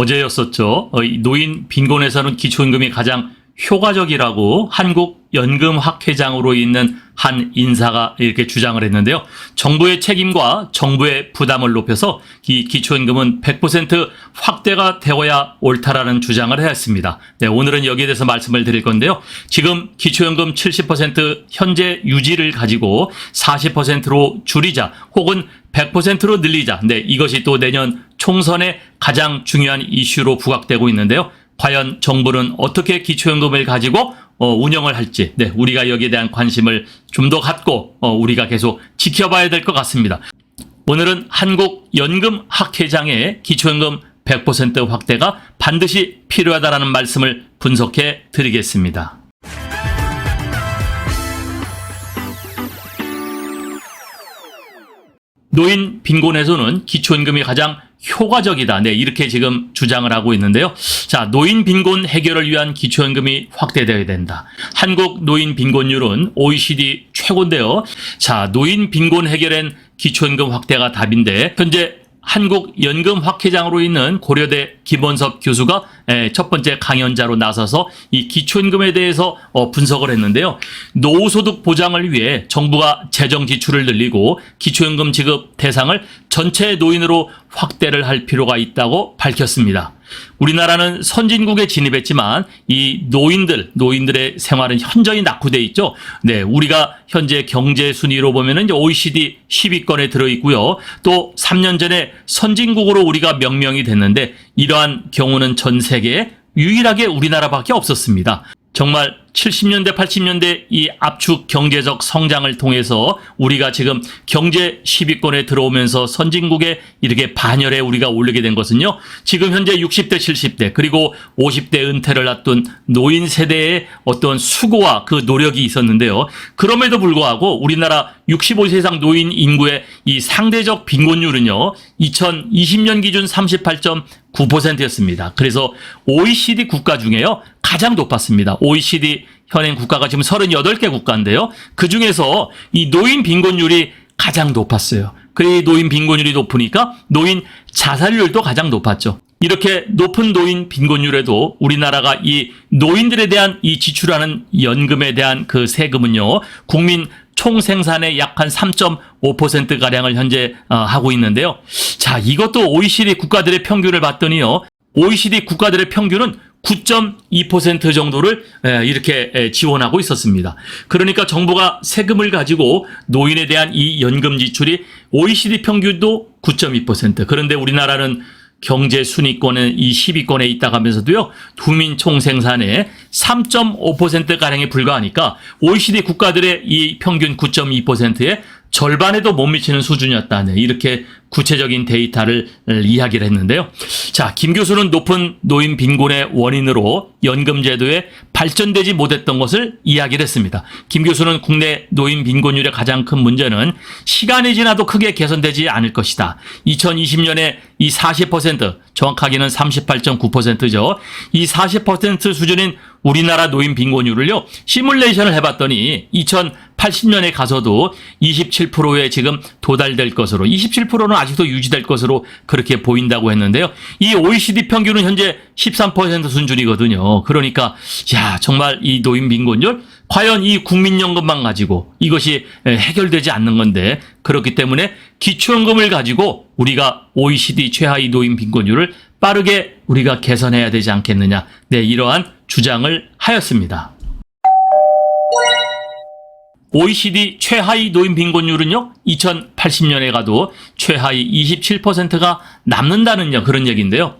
어제였었죠. 어, 이 노인 빈곤에서는 기초임금이 가장 효과적이라고 한국연금학회장으로 있는 한 인사가 이렇게 주장을 했는데요. 정부의 책임과 정부의 부담을 높여서 이 기초임금은 100% 확대가 되어야 옳다라는 주장을 했습니다. 네, 오늘은 여기에 대해서 말씀을 드릴 건데요. 지금 기초임금 70% 현재 유지를 가지고 40%로 줄이자 혹은 100%로 늘리자. 네, 이것이 또 내년 총선의 가장 중요한 이슈로 부각되고 있는데요. 과연 정부는 어떻게 기초연금을 가지고 어, 운영을 할지, 네, 우리가 여기에 대한 관심을 좀 더 갖고 어, 우리가 계속 지켜봐야 될 것 같습니다. 오늘은 한국연금학회장의 기초연금 100% 확대가 반드시 필요하다라는 말씀을 분석해 드리겠습니다. 노인 빈곤에서는 기초임금이 가장 효과적이다. 네, 이렇게 지금 주장을 하고 있는데요. 자, 노인 빈곤 해결을 위한 기초임금이 확대되어야 된다. 한국 노인 빈곤율은 OECD 최고인데요. 자, 노인 빈곤 해결엔 기초임금 확대가 답인데 현재 한국연금학회장으로 있는 고려대 김원섭 교수가 에, 첫 번째 강연자로 나서서 이 기초임금에 대해서 어, 분석을 했는데요. 노후소득 보장을 위해 정부가 재정 지출을 늘리고 기초임금 지급 대상을 전체 노인으로 확대를 할 필요가 있다고 밝혔습니다. 우리나라는 선진국에 진입했지만 이 노인들, 노인들의 생활은 현저히 낙후돼 있죠. 네, 우리가 현재 경제 순위로 보면은 이제 OECD 10위권에 들어 있고요. 또 3년 전에 선진국으로 우리가 명명이 됐는데 이러한 경우는 전 세계에 유일하게 우리나라밖에 없었습니다. 정말 70년대, 80년대 이 압축 경제적 성장을 통해서 우리가 지금 경제 10위권에 들어오면서 선진국에 이렇게 반열에 우리가 올리게 된 것은요. 지금 현재 60대, 70대 그리고 50대 은퇴를 앞둔 노인 세대의 어떤 수고와 그 노력이 있었는데요. 그럼에도 불구하고 우리나라 65세 이상 노인 인구의 이 상대적 빈곤율은요. 2020년 기준 38.9%였습니다. 그래서 OECD 국가 중에요. 가장 높았습니다. OECD 현행 국가가 지금 38개 국가인데요. 그 중에서 이 노인 빈곤율이 가장 높았어요. 그 노인 빈곤율이 높으니까 노인 자살률도 가장 높았죠. 이렇게 높은 노인 빈곤율에도 우리나라가 이 노인들에 대한 이 지출하는 연금에 대한 그 세금은요, 국민 총 생산의 약 한 3.5%가량을 현재 어, 하고 있는데요. 자, 이것도 OECD 국가들의 평균을 봤더니요. OECD 국가들의 평균은 9.2% 정도를 에, 이렇게 에, 지원하고 있었습니다. 그러니까 정부가 세금을 가지고 노인에 대한 이 연금 지출이 OECD 평균도 9.2% 그런데 우리나라는 경제 순위권은 이 10위권에 있다 가면서도요, 국민 총 생산의 3.5%가량에 불과하니까 OECD 국가들의 이 평균 9.2%의 절반에도 못 미치는 수준이었다 네. 이렇게 구체적인 데이터를 이야기를 했는데요. 자, 김 교수는 높은 노인 빈곤의 원인으로 연금 제도에 발전되지 못했던 것을 이야기를 했습니다. 김 교수는 국내 노인 빈곤율의 가장 큰 문제는 시간이 지나도 크게 개선되지 않을 것이다. 2020년에 이 40%, 정확하게는 38.9%죠. 이 40% 수준인 우리나라 노인 빈곤율을요, 시뮬레이션을 해봤더니 2080년에 가서도 27%에 지금 도달될 것으로, 27%는 아직도 유지될 것으로 그렇게 보인다고 했는데요. 이 OECD 평균은 현재 13% 수준이거든요. 그러니까, 야, 정말 이 노인 빈곤율, 과연 이 국민연금만 가지고 이것이 해결되지 않는 건데, 그렇기 때문에 기초연금을 가지고 우리가 OECD 최하위 노인 빈곤율을 빠르게 우리가 개선해야 되지 않겠느냐. 네, 이러한 주장을 하였습니다. OECD 최하위 노인 빈곤율은요, 2080년에 가도 최하위 27%가 남는다는 그런 얘기인데요.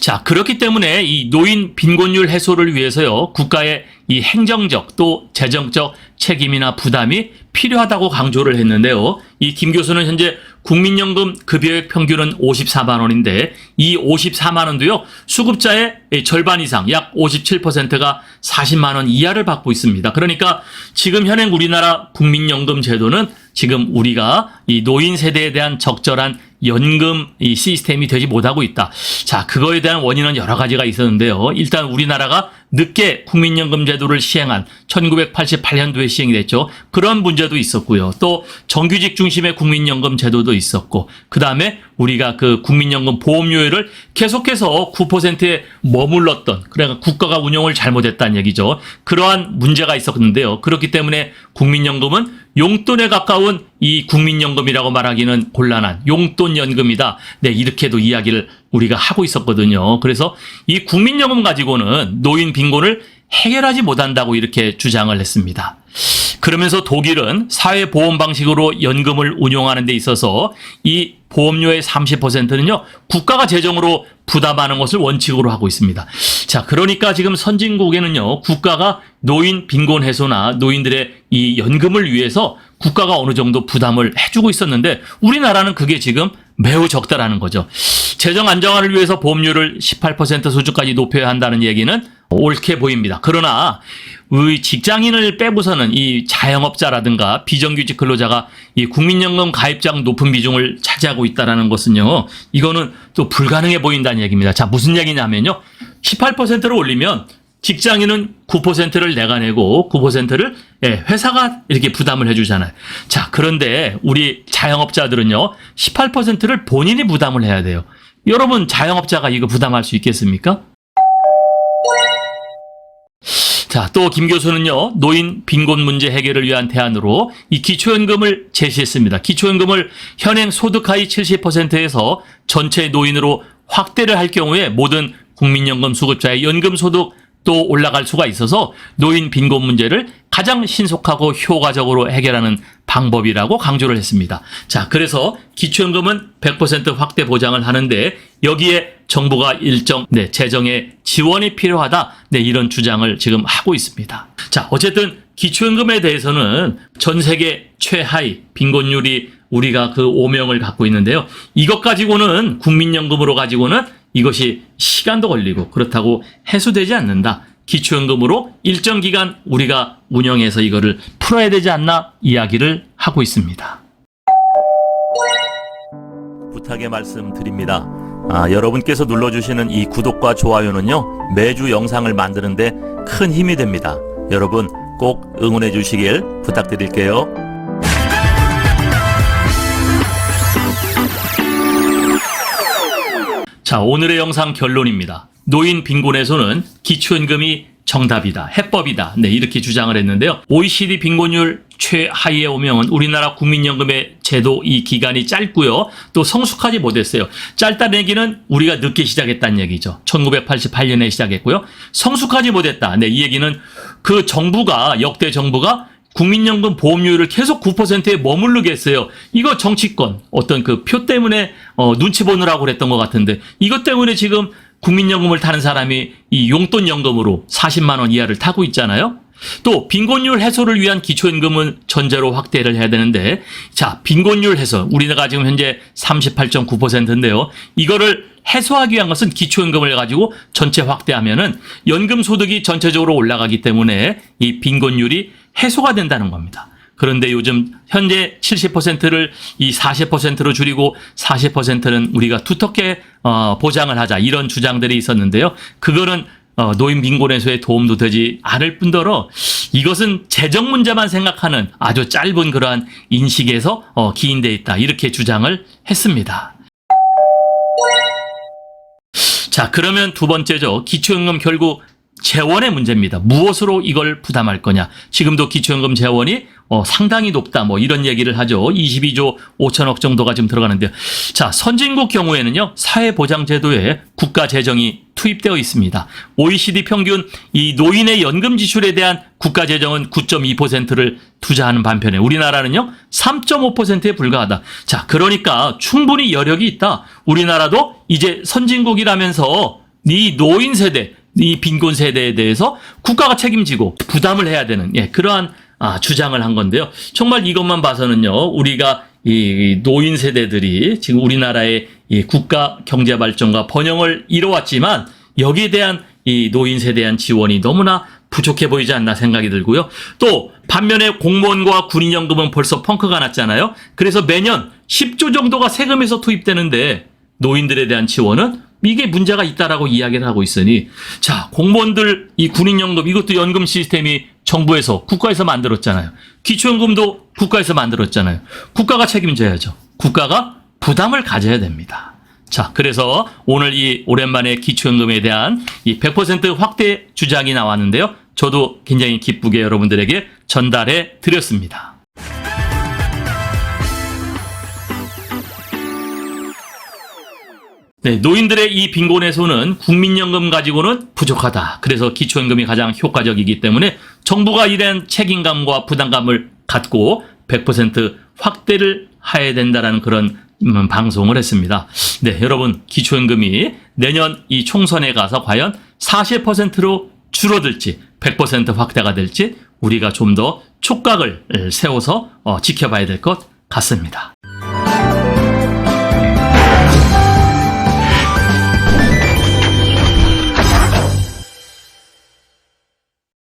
자, 그렇기 때문에 이 노인 빈곤율 해소를 위해서요, 국가의 이 행정적 또 재정적 책임이나 부담이 필요하다고 강조를 했는데요. 이 김 교수는 현재 국민연금 급여액 평균은 54만 원인데 이 54만 원도요. 수급자의 절반 이상 약 57%가 40만 원 이하를 받고 있습니다. 그러니까 지금 현행 우리나라 국민연금 제도는 지금 우리가 이 노인 세대에 대한 적절한 연금 이 시스템이 되지 못하고 있다. 자, 그거에 대한 원인은 여러 가지가 있었는데요. 일단 우리나라가 늦게 국민연금 제도를 시행한 1988년도에 시행이 됐죠. 그런 문제도 있었고요. 또 정규직 중심의 국민연금 제도도 있었고, 그 다음에 우리가 그 국민연금 보험료율을 계속해서 9%에 머물렀던, 그러니까 국가가 운영을 잘못했다는 얘기죠. 그러한 문제가 있었는데요. 그렇기 때문에 국민연금은 용돈에 가까운 이 국민연금이라고 말하기는 곤란한 용돈연금이다. 네, 이렇게도 이야기를 우리가 하고 있었거든요. 그래서 이 국민연금 가지고는 노인 빈곤을 해결하지 못한다고 이렇게 주장을 했습니다. 그러면서 독일은 사회보험 방식으로 연금을 운용하는 데 있어서 이 보험료의 30%는요, 국가가 재정으로 부담하는 것을 원칙으로 하고 있습니다. 자, 그러니까 지금 선진국에는요, 국가가 노인 빈곤 해소나 노인들의 이 연금을 위해서 국가가 어느 정도 부담을 해주고 있었는데, 우리나라는 그게 지금 매우 적다라는 거죠. 재정 안정화를 위해서 보험료를 18% 수준까지 높여야 한다는 얘기는 옳게 보입니다. 그러나 직장인을 빼고서는 이 자영업자라든가 비정규직 근로자가 이 국민연금 가입장 높은 비중을 차지하고 있다라는 것은요. 이거는 또 불가능해 보인다는 얘기입니다. 자, 무슨 얘기냐면요. 18%를 올리면 직장인은 9%를 내가 내고 9%를 예, 회사가 이렇게 부담을 해주잖아요. 자, 그런데 우리 자영업자들은요, 18%를 본인이 부담을 해야 돼요. 여러분, 자영업자가 이거 부담할 수 있겠습니까? 자, 또 김 교수는요, 노인 빈곤 문제 해결을 위한 대안으로 이 기초연금을 제시했습니다. 기초연금을 현행 소득 하위 70%에서 전체 노인으로 확대를 할 경우에 모든 국민연금 수급자의 연금 소득 또 올라갈 수가 있어서 노인 빈곤 문제를 가장 신속하고 효과적으로 해결하는 방법이라고 강조를 했습니다. 자, 그래서 기초연금은 100% 확대 보장을 하는데 여기에 정부가 일정 네, 재정의 지원이 필요하다. 네, 이런 주장을 지금 하고 있습니다. 자, 어쨌든 기초연금에 대해서는 전 세계 최하위 빈곤율이 우리가 그 오명을 갖고 있는데요. 이것 가지고는 국민연금으로 가지고는 이것이 시간도 걸리고 그렇다고 해소되지 않는다. 기초연금으로 일정 기간 우리가 운영해서 이거를 풀어야 되지 않나 이야기를 하고 있습니다. 부탁의 말씀 드립니다. 아, 여러분께서 눌러주시는 이 구독과 좋아요는요, 매주 영상을 만드는데 큰 힘이 됩니다. 여러분 꼭 응원해 주시길 부탁드릴게요. 자, 오늘의 영상 결론입니다. 노인 빈곤에서는 기초연금이 정답이다, 해법이다. 네, 이렇게 주장을 했는데요. OECD 빈곤율 최하위에 오명은 우리나라 국민연금의 제도 이 기간이 짧고요. 또 성숙하지 못했어요. 짧다는 얘기는 우리가 늦게 시작했다는 얘기죠. 1988년에 시작했고요. 성숙하지 못했다. 네, 이 얘기는 그 정부가 역대 정부가 국민연금 보험료를 계속 9%에 머무르게 했어요. 이거 정치권 어떤 그 표 때문에 어, 눈치 보느라고 그랬던 것 같은데 이것 때문에 지금 국민연금을 타는 사람이 이 용돈 연금으로 40만 원 이하를 타고 있잖아요. 또 빈곤율 해소를 위한 기초연금은 전제로 확대를 해야 되는데 자 빈곤율 해소 우리나라가 지금 현재 38.9%인데요. 이거를 해소하기 위한 것은 기초연금을 가지고 전체 확대하면은 연금 소득이 전체적으로 올라가기 때문에 이 빈곤율이 해소가 된다는 겁니다. 그런데 요즘 현재 70%를 이 40%로 줄이고 40%는 우리가 두텁게 어, 보장을 하자 이런 주장들이 있었는데요. 그거는 어, 노인 빈곤 해소에 도움도 되지 않을 뿐더러 이것은 재정 문제만 생각하는 아주 짧은 그러한 인식에서 어, 기인돼 있다 이렇게 주장을 했습니다. 자, 그러면 두 번째죠. 기초연금 결국 재원의 문제입니다. 무엇으로 이걸 부담할 거냐. 지금도 기초연금 재원이 어, 상당히 높다. 뭐 이런 얘기를 하죠. 22조 5천억 정도가 지금 들어가는데요. 자, 선진국 경우에는요. 사회보장제도에 국가 재정이 투입되어 있습니다. OECD 평균 이 노인의 연금 지출에 대한 국가 재정은 9.2%를 투자하는 반면에 우리나라는요. 3.5%에 불과하다. 자, 그러니까 충분히 여력이 있다. 우리나라도 이제 선진국이라면서 이 노인 세대 이 빈곤 세대에 대해서 국가가 책임지고 부담을 해야 되는 예, 그러한 아, 주장을 한 건데요. 정말 이것만 봐서는요, 우리가 이 노인 세대들이 지금 우리나라의 이 국가 경제 발전과 번영을 이뤄왔지만 여기에 대한 이 노인 세대에 대한 지원이 너무나 부족해 보이지 않나 생각이 들고요. 또 반면에 공무원과 군인연금은 벌써 펑크가 났잖아요. 그래서 매년 10조 정도가 세금에서 투입되는데 노인들에 대한 지원은 이게 문제가 있다라고 이야기를 하고 있으니 자 공무원들 이 군인 연금 이것도 연금 시스템이 정부에서 국가에서 만들었잖아요. 기초연금도 국가에서 만들었잖아요. 국가가 책임져야죠. 국가가 부담을 가져야 됩니다. 자, 그래서 오늘 이 오랜만에 기초연금에 대한 이 100% 확대 주장이 나왔는데요. 저도 굉장히 기쁘게 여러분들에게 전달해 드렸습니다. 네, 노인들의 이 손은 국민연금 가지고는 부족하다. 그래서 기초연금이 가장 효과적이기 때문에 정부가 이런 책임감과 부담감을 갖고 100% 확대를 해야 된다라는 그런 음, 방송을 했습니다. 네, 여러분 기초연금이 내년 이 총선에 가서 과연 40%로 줄어들지 100% 확대가 될지 우리가 좀 더 촉각을 세워서 어, 지켜봐야 될 것 같습니다.